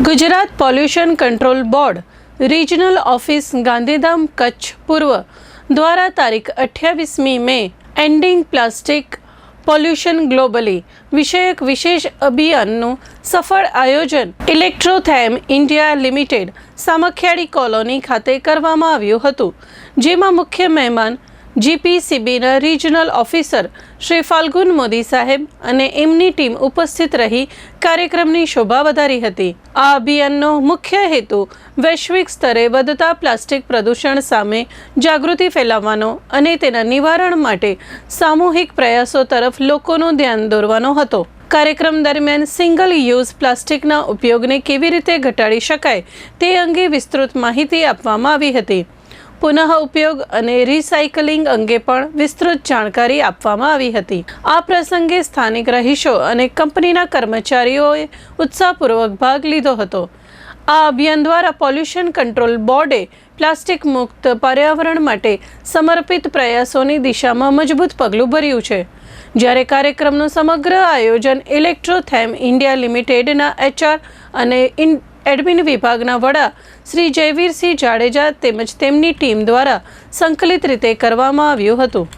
Gujarat pollution control board regional office Gandhidham, Kutch, પૂર્વ દ્વારા તારીખ અઠ્યાવીસમી મે એન્ડિંગ પ્લાસ્ટિક પોલ્યુશન ગ્લોબલી વિષયક વિશેષ અભિયાનનું સફળ આયોજન Electrotherm India limited Samakhiyali colony ખાતે કરવામાં આવ્યું હતું, જેમાં મુખ્ય મહેમાન જીપીસીબીના રિજનલ ઓફિસર શ્રી ફાલ્ગુન મોદી સાહેબ અને એમની ટીમ ઉપસ્થિત રહી કાર્યક્રમની શોભા વધારી હતી. આ અભિયાનનો મુખ્ય હેતુ વૈશ્વિક સ્તરે વધતા પ્લાસ્ટિક પ્રદૂષણ સામે જાગૃતિ ફેલાવવાનો અને તેના નિવારણ માટે સામૂહિક પ્રયાસો તરફ લોકોનું ધ્યાન દોરવાનો હતો. કાર્યક્રમ દરમિયાન સિંગલ યુઝ પ્લાસ્ટિકના ઉપયોગને કેવી રીતે ઘટાડી શકાય તે અંગે વિસ્તૃત માહિતી આપવામાં આવી હતી. પુનઃ ઉપયોગ અને રિસાયકલિંગ અંગે પણ વિસ્તૃત જાણકારી આપવામાં આવી હતી. આ પ્રસંગે સ્થાનિક રહીશો અને કંપનીના કર્મચારીઓએ ઉત્સાહપૂર્વક ભાગ લીધો હતો. આ અભિયાન દ્વારા પોલ્યુશન કંટ્રોલ બોર્ડે પ્લાસ્ટિક મુક્ત પર્યાવરણ માટે સમર્પિત પ્રયાસોની દિશામાં મજબૂત પગલું ભર્યું છે. જ્યારે કાર્યક્રમનું સમગ્ર આયોજન ઇલેક્ટ્રોથેમ ઇન્ડિયા લિમિટેડના એચઆર અને એડમિન વિભાગના વડા શ્રી જયવીરસિંહ જાડેજા તેમજ તેમની ટીમ દ્વારા સંકલિત રીતે કરવામાં આવ્યું હતું.